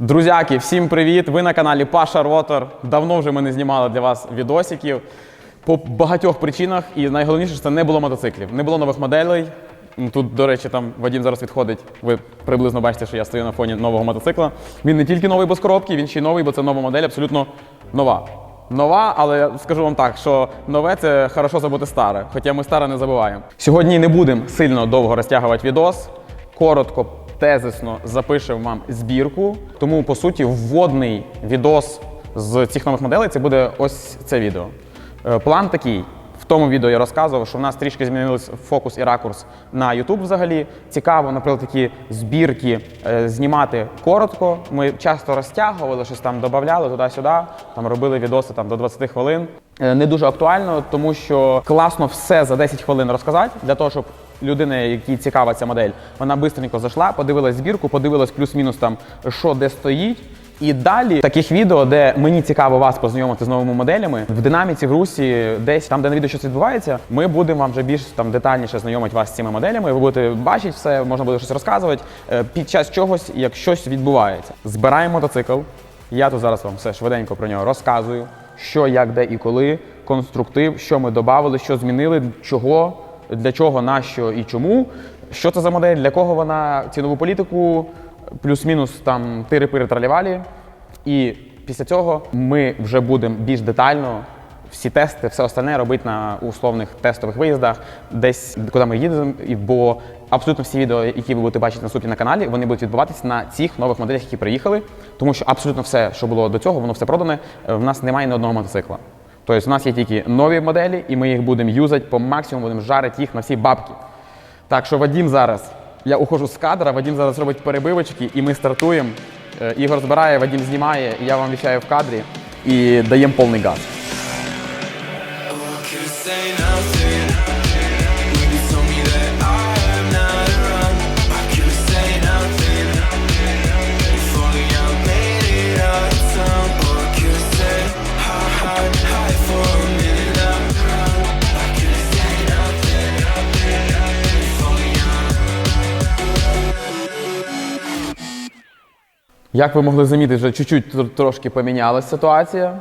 Друзяки, всім привіт! Ви на каналі Паша Ротор. Давно вже ми не знімали для вас відосиків. По багатьох причинах, і найголовніше, що це не було мотоциклів, не було нових моделей. Тут, до речі, там Вадім зараз відходить. Ви приблизно бачите, що я стою на фоні нового мотоцикла. Він не тільки новий без коробки, він ще й новий, бо це нова модель, абсолютно нова. Нова, але скажу вам так, що нове це хорошо забути старе, хоча ми старе не забуваємо. Сьогодні не будемо сильно довго розтягувати відос. Коротко, тезисно запишемо вам збірку. Тому, по суті, вводний відос з цих нових моделей це буде ось це відео. Е, План такий. В тому відео я розказував, що в нас трішки змінились фокус і ракурс на YouTube взагалі. Цікаво, наприклад, такі збірки е, знімати коротко. Ми часто розтягували, щось там додавали туди-сюди, там робили відоси там, до 20 хвилин. Е, Не дуже актуально, тому що класно все за 10 хвилин розказати, для того, щоб людина, якій цікава ця модель, вона швидко зайшла, подивилась збірку, подивилась плюс-мінус там, що де стоїть. І далі таких відео, де мені цікаво вас познайомити з новими моделями, в динаміці, в русі, десь там, де на відео щось відбувається, ми будемо вам вже більш там детальніше знайомити вас з цими моделями. Ви будете бачити все, можна буде щось розказувати е, під час чогось, як щось відбувається. Збираємо мотоцикл. Я тут зараз вам все швиденько про нього розказую, що, як, де і коли, конструктив, що ми додали, що змінили, чого, для чого, на що і чому. Що це за модель, для кого вона цінову політику, плюс-мінус там тири-пири тралівалі. І після цього ми вже будемо більш детально всі тести, все остальне робити на условних тестових виїздах, десь куди ми їдемо. Бо абсолютно всі відео, які ви будете бачити наступні на каналі, вони будуть відбуватися на цих нових моделях, які приїхали. Тому що абсолютно все, що було до цього, воно все продане. Е, В нас немає ні одного мотоцикла. Тобто, у нас є тільки нові моделі, і ми їх будемо юзати по максимуму, будемо жарити їх на всі бабки. Так що Вадім зараз, я ухожу з кадра, Вадім зараз робить перебивочки, і ми стартуємо. Е, Ігор збирає, Вадім знімає, і я вам віщаю в кадрі і даємо повний газ. Як ви могли замітити, вже чуть-чуть трошки помінялася ситуація.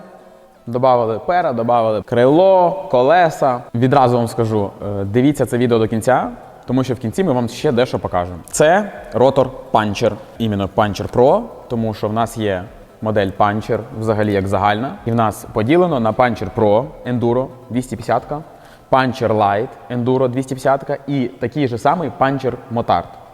Добавили пера, додали крило, колеса. Відразу вам скажу: е, дивіться це відео до кінця, тому що в кінці ми вам ще дещо покажемо. Це ротор Puncher, іменно Puncher Pro, тому що в нас є модель Puncher взагалі як загальна. І в нас поділено на Puncher Pro Enduro 250, Puncher Light Enduro 250 і такий же самий Puncher Motard.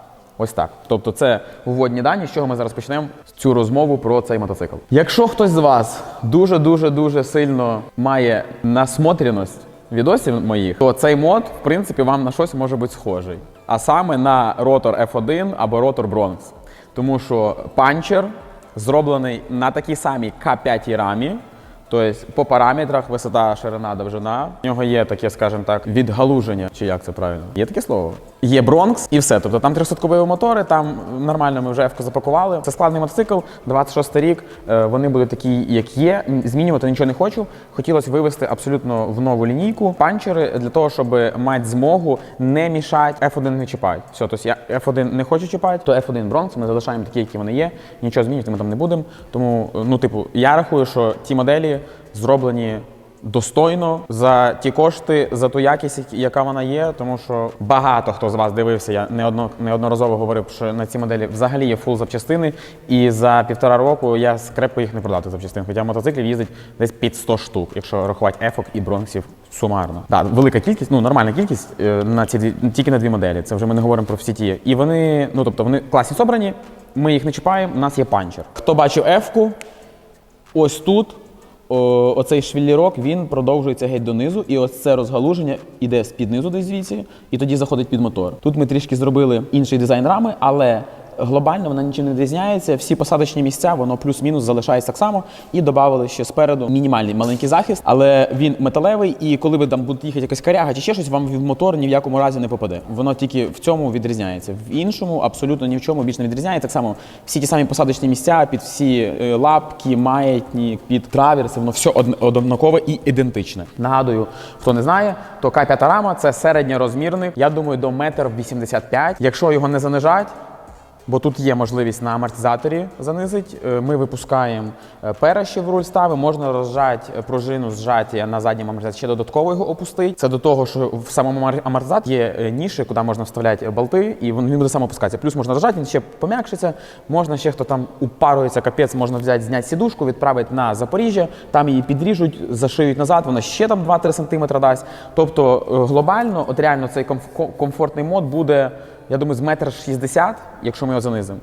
Ось так. Тобто, це вводні дані, з чого ми зараз почнемо цю розмову про цей мотоцикл. Якщо хтось з вас дуже дуже дуже сильно має насмотреність відосів моїх, то цей мод, в принципі, вам на щось може бути схожий. А саме на ротор F1 або ротор Bronx. Тому що панчер зроблений на такій самій К5 рамі. Тобто по параметрах висота, ширина, довжина. У нього є таке, скажімо так, відгалуження, чи як це правильно? Є таке слово? Є Бронкс і все. Тобто там 300-кубові мотори, там нормально ми вже F-ку запакували. Це складний мотоцикл, 26 рік. Е, Вони будуть такі, як є. Змінювати нічого не хочу. Хотілося вивести абсолютно в нову лінійку панчери для того, щоб мати змогу не мішати F1 не чіпати. Все, тобто я F1 не хочу чіпати, то F1 Bronx ми залишаємо такі, які вони є. Нічого змінювати ми там не будемо. Тому, ну, типу, я рахую, що ті моделі зроблені достойно за ті кошти, за ту якість, яка вона є. Тому що багато хто з вас дивився, я неодно, неодноразово говорив, що на ці моделі взагалі є фул запчастини. І за півтора року я скрепко їх не продати запчастин. Хоча мотоциклів їздить десь під 100 штук, якщо рахувати ефок і бронксів сумарно. Так, велика кількість, ну нормальна кількість е, на ці дві тільки на дві моделі. Це вже ми не говоримо про всі ті. І вони, ну тобто, вони класні собрані. Ми їх не чіпаємо. У нас є панчер. Хто бачив ефку, ось тут о, оцей швіллірок він продовжується геть донизу, і ось це розгалуження іде з-під низу десь звідси, і тоді заходить під мотор. Тут ми трішки зробили інший дизайн рами, але глобально вона нічим не відрізняється. Всі посадочні місця, воно плюс-мінус залишається так само. І додали ще спереду мінімальний маленький захист, але він металевий, і коли ви там будете їхати якась коряга чи ще щось, вам в мотор ні в якому разі не попаде. Воно тільки в цьому відрізняється. В іншому абсолютно ні в чому більш не відрізняється. Так само всі ті самі посадочні місця, під всі е, лапки, маятні, під траверси, воно все одн- однакове і ідентичне. Нагадую, хто не знає, то К5 рама це середньорозмірний, я думаю, до метр 85. Якщо його не занижать, Бо тут є можливість на амортизаторі занизити. Е, Ми випускаємо е, пера ще в руль ставимо, можна розжати е, пружину зжаття на задньому амортизаторі, ще додатково його опустити. Це до того, що в самому амор- амортизаторі є ніші, куди можна вставляти болти, і він буде сам опускатися. Плюс можна розжати, він ще пом'якшиться. Можна ще хто там упарується, капець, можна взяти, зняти сідушку, відправити на Запоріжжя, там її підріжуть, зашиють назад, вона ще там 2-3 см дасть. Тобто глобально, от реально цей комф- комфортний мод буде, я думаю, з метр 60, якщо ми його занизимо.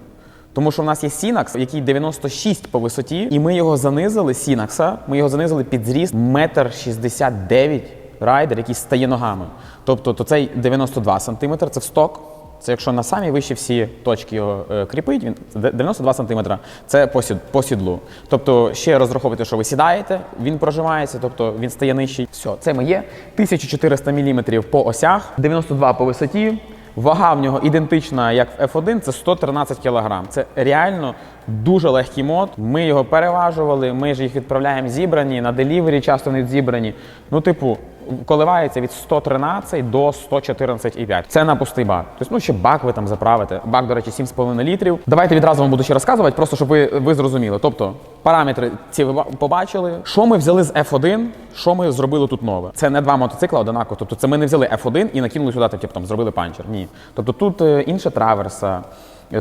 Тому що в нас є Сінакс, який 96 по висоті, і ми його занизили, Сінакса, ми його занизили під зріст метр 69 райдер, який стає ногами. Тобто то цей 92 см, це в сток. Це якщо на самі вищі всі точки його е, кріпить, він де- 92 см. Це по, сід- по сідлу. Тобто ще розраховуйте, що ви сідаєте, він прожимається, тобто він стає нижчий. Все, це моє 1400 мм по осях, 92 по висоті. Вага в нього ідентична, як в F1, це 113 кг. Це реально дуже легкий мод. Ми його переважували, ми ж їх відправляємо зібрані, на делівері часто не зібрані. Ну, типу, коливається від 113 до 114,5. Це на пустий бак. Тобто, ну ще бак ви там заправите. Бак, до речі, 7,5 літрів. Давайте відразу вам буду ще розказувати, просто щоб ви, ви зрозуміли. Тобто, параметри ці ви побачили. Що ми взяли з F1, що ми зробили тут нове. Це не два мотоцикла одинаково. Тобто, це ми не взяли F1 і накинули сюди, типу, там зробили панчер. Ні. Тобто тут е, інша траверса.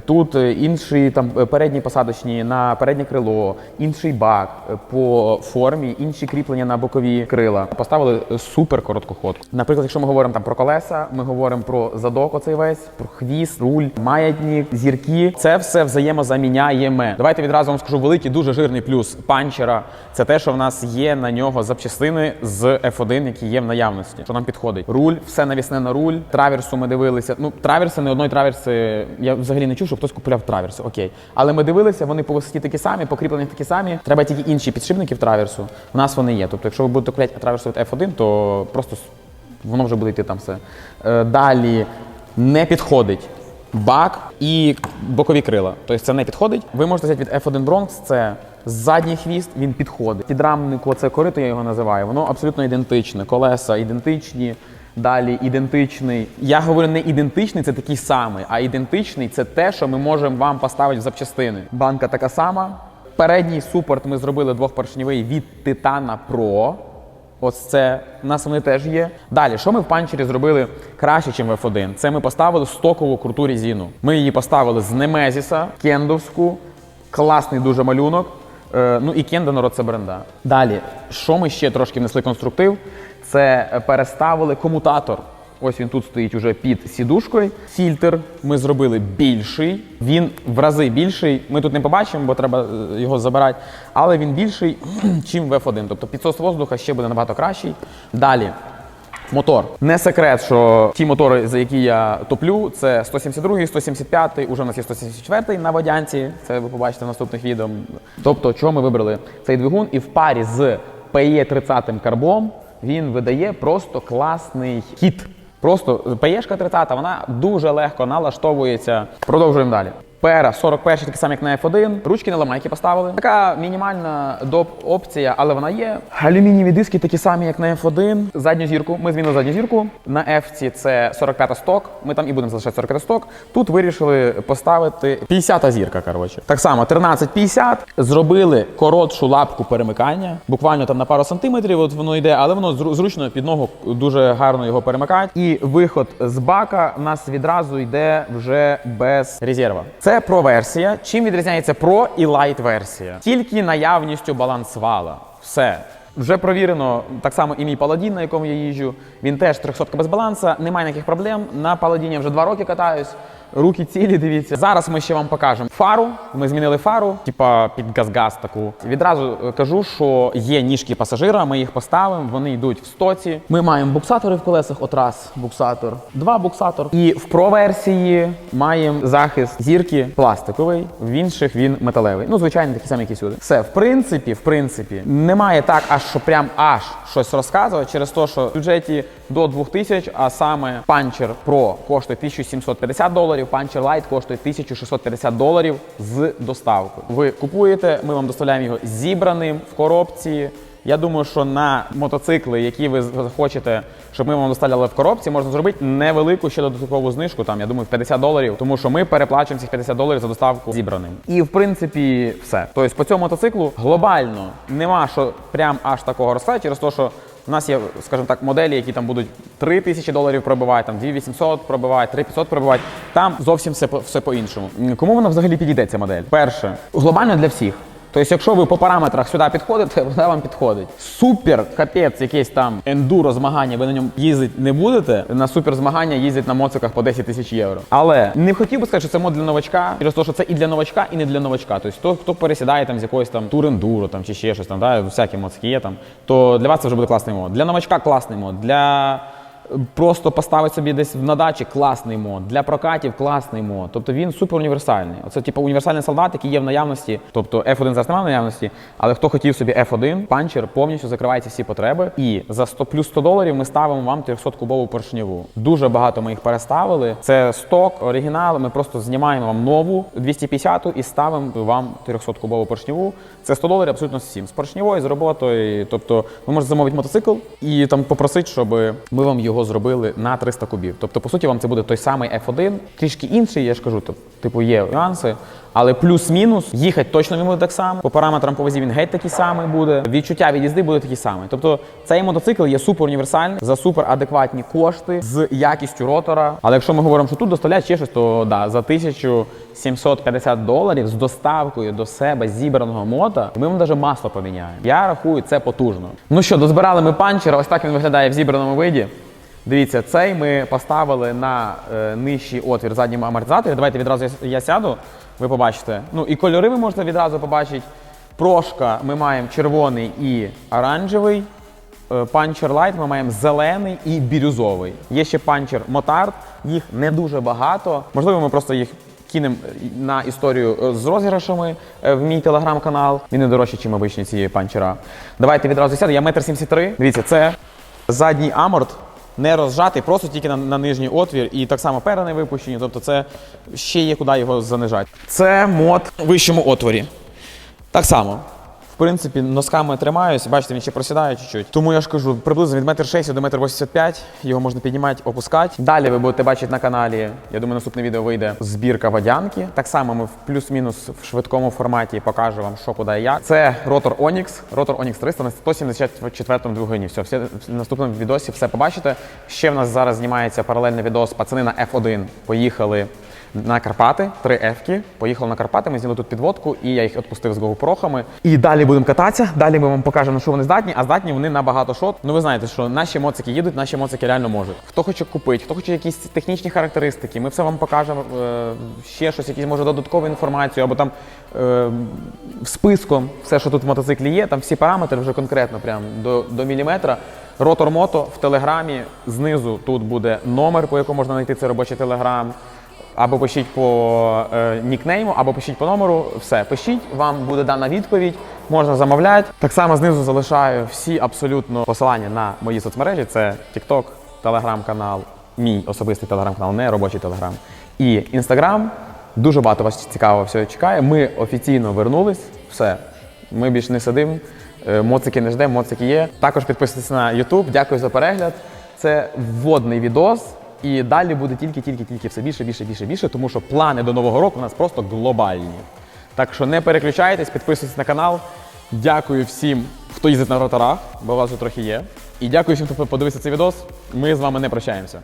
Тут е, інші там е, передні посадочні на переднє крило, інший бак е, по формі, інші кріплення на бокові крила. Поставили супер коротку ходку. Наприклад, якщо ми говоримо там про колеса, ми говоримо про задок, оцей весь, про хвіст, руль, маятник, зірки. Це все взаємозаміняємо. Давайте відразу вам скажу великий, дуже жирний плюс панчера. Це те, що в нас є на нього запчастини з F1, які є в наявності, що нам підходить. Руль, все навісне на руль. Траверсу ми дивилися. Ну, траверси не одної траверси. Я взагалі не чув, що хтось купляв траверси. Окей. Але ми дивилися, вони по висоті такі самі, по кріпленнях такі самі. Треба тільки інші підшипники в траверсу. У нас вони є. Тобто, якщо ви будете купляти траверсу від F1, то просто воно вже буде йти там все. Е, далі не підходить. Бак і бокові крила. Тобто це не підходить. Ви можете взяти від F1 Bronx, це задній хвіст, він підходить. Підрамнику це корито, я його називаю. Воно абсолютно ідентичне. Колеса ідентичні. Далі ідентичний. Я говорю не ідентичний, це такий самий, а ідентичний це те, що ми можемо вам поставити в запчастини. Банка така сама. Передній супорт ми зробили двохпоршневий від Titana Pro. Ось це у нас вони теж є. Далі, що ми в панчері зробили краще, ніж в F1? Це ми поставили стокову круту резину. Ми її поставили з Немезіса, кендовську, класний дуже малюнок. Е, ну і кенда народ це бренда. Далі, що ми ще трошки внесли конструктив? Це переставили комутатор. Ось він тут стоїть уже під сідушкою. Фільтр ми зробили більший. Він в рази більший. Ми тут не побачимо, бо треба е, його забирати. Але він більший, чим в F1. Тобто підсос воздуха ще буде набагато кращий. Далі. Мотор. Не секрет, що ті мотори, за які я топлю, це 172, 175, уже у нас є 174 на водянці. Це ви побачите в наступних відео. Тобто, чого ми вибрали цей двигун, і в парі з PE 30 карбом він видає просто класний хіт. Просто ПЕшка 30, вона дуже легко налаштовується. Продовжуємо далі. Пера 41, такий самий, як на F1. Ручки на ламайки поставили. Така мінімальна доп опція, але вона є. Алюмінієві диски такі самі, як на F1. Задню зірку. Ми змінили задню зірку. На F це 45 сток. Ми там і будемо залишати 45 сток. Тут вирішили поставити 50 зірка. Коротше. Так само 1350. Зробили коротшу лапку перемикання. Буквально там на пару сантиметрів. От воно йде, але воно зручно під ногу дуже гарно його перемикати. І виход з бака у нас відразу йде вже без резерва. Це про версія. Чим відрізняється про і лайт версія? Тільки наявністю балансвала. Все. Вже провірено так само і мій паладін, на якому я їжджу. Він теж 300 без баланса, немає ніяких проблем. На паладіні вже два роки катаюсь. Руки цілі, дивіться. Зараз ми ще вам покажемо фару. Ми змінили фару, типа під газ-газ таку. Відразу кажу, що є ніжки пасажира, ми їх поставимо, вони йдуть в стоці. Ми маємо буксатори в колесах, от раз буксатор, два буксатор. І в про-версії маємо захист зірки пластиковий, в інших він металевий. Ну, звичайно, такі самі, як і сюди. Все, в принципі, в принципі, немає так, аж що прям аж щось розказувати через те, що в бюджеті до 2000, а саме Puncher Pro коштує 1750 доларів, Puncher Lite коштує 1650 доларів з доставкою. Ви купуєте, ми вам доставляємо його зібраним в коробці. Я думаю, що на мотоцикли, які ви захочете, щоб ми вам доставляли в коробці, можна зробити невелику ще додаткову знижку. Там я думаю, в 50 доларів, тому що ми переплачуємо цих 50 доларів за доставку зібраним. І в принципі, все. Тобто по цьому мотоциклу глобально нема що прям аж такого розказати, через те, що у нас є, скажімо так, моделі, які там будуть 3 тисячі доларів пробивати, там 2800 пробивати, 3500 пробивати. Там зовсім все, все по-іншому. Кому вона взагалі підійде ця модель? Перше, глобально для всіх. Тобто, якщо ви по параметрах сюди підходите, вона вам підходить. Супер капець, якесь там ендуро змагання, ви на ньому їздити не будете. На супер змагання їздять на моциках по 10 тисяч євро. Але не хотів би сказати, що це мод для новачка, через те, що це і для новачка, і не для новачка. Тобто, хто, хто пересідає там з якоїсь там тур ендуро там чи ще щось там, да, всякі моцики є там, то для вас це вже буде класний мод. Для новачка класний мод. Для Просто поставити собі десь на дачі класний мод, для прокатів класний мод. Тобто він супер універсальний. Оце типу універсальний солдат, який є в наявності. Тобто F1 зараз немає в наявності, але хто хотів собі F1, панчер повністю закриває ці всі потреби. І за 100 плюс 100 доларів ми ставимо вам 300-кубову поршневу. Дуже багато ми їх переставили. Це сток, оригінал. Ми просто знімаємо вам нову 250 і ставимо вам 300-кубову поршневу. Це 100 доларів абсолютно всім. З поршневою, з роботою. Тобто ви можете замовити мотоцикл і там попросити, щоб ми вам його зробили на 300 кубів. Тобто, по суті, вам це буде той самий F1, трішки інший, я ж кажу, тип- типу є нюанси. Але плюс-мінус їхати точно він буде так само. По параметрам по вазі він геть такий самий буде. Відчуття від їзди буде такі самі. Тобто цей мотоцикл є супер універсальний за супер адекватні кошти з якістю ротора. Але якщо ми говоримо, що тут доставляють ще щось, то да, за 1750 доларів з доставкою до себе зібраного мота, ми вам навіть масло поміняємо. Я рахую, це потужно. Ну що, дозбирали ми панчера. Ось так він виглядає в зібраному виді. Дивіться, цей ми поставили на е, нижчий отвір задньому амортизаторі. Давайте відразу я, я сяду, ви побачите. Ну і кольори ви можете відразу побачити. Прошка ми маємо червоний і оранжевий. Е, Панчер лайт ми маємо зелений і бірюзовий. Є ще панчер мотард, їх не дуже багато. Можливо, ми просто їх кинемо на історію е, з розіграшами е, в мій телеграм-канал. Він не дорожчий, ніж обичні ці панчера. Давайте відразу сяду. Я метр сімдесят три. Дивіться, це задній аморт. Не розжатий, просто тільки на, на нижній отвір, і так само перени випущені, тобто це ще є куди його занижати. Це мод в вищому отворі. Так само. Принципі, носками тримаюсь, бачите, він ще просідає чуть-чуть. Тому я ж кажу, приблизно від 1,60 до 1,85 м його можна піднімати, опускати. Далі ви будете бачити на каналі, я думаю, наступне відео вийде збірка водянки. Так само ми в плюс-мінус в швидкому форматі покажу вам, що куди як. Це ротор Onyx, ротор Onyx 300 на 174 двигуні. Все, все в наступному відосі все побачите. Ще в нас зараз знімається паралельний відос пацани на F1. Поїхали на Карпати, три ефки. Поїхали на Карпати, ми зняли тут підводку, і я їх відпустив з гоупрохами. І далі будемо кататися. Далі ми вам покажемо, на що вони здатні, а здатні вони на багато шот. Ну ви знаєте, що наші моцики їдуть, наші моцики реально можуть. Хто хоче купити, хто хоче якісь технічні характеристики, ми все вам покажемо. е, ще щось, якісь може додаткову інформацію, або там е, списком все, що тут в мотоциклі є, там всі параметри вже конкретно, прям до, до міліметра. Ротор Мото в телеграмі знизу тут буде номер, по якому можна знайти цей робочий телеграм. Або пишіть по е, нікнейму, або пишіть по номеру. Все, пишіть, вам буде дана відповідь, можна замовляти. Так само знизу залишаю всі абсолютно посилання на мої соцмережі: це TikTok, телеграм-канал, мій особистий телеграм-канал, не робочий телеграм. І інстаграм. Дуже багато вас цікавого всього чекає. Ми офіційно вернулись. Все, ми більше не сидимо. Е, Моцики не ждемо, моцики є. Також підписуйтесь на YouTube. Дякую за перегляд. Це вводний відос. І далі буде тільки, тільки, тільки все більше, більше, більше, більше, тому що плани до нового року у нас просто глобальні. Так що не переключайтесь, підписуйтесь на канал. Дякую всім, хто їздить на роторах, бо у вас вже трохи є. І дякую всім, хто подивився цей відос. Ми з вами не прощаємося.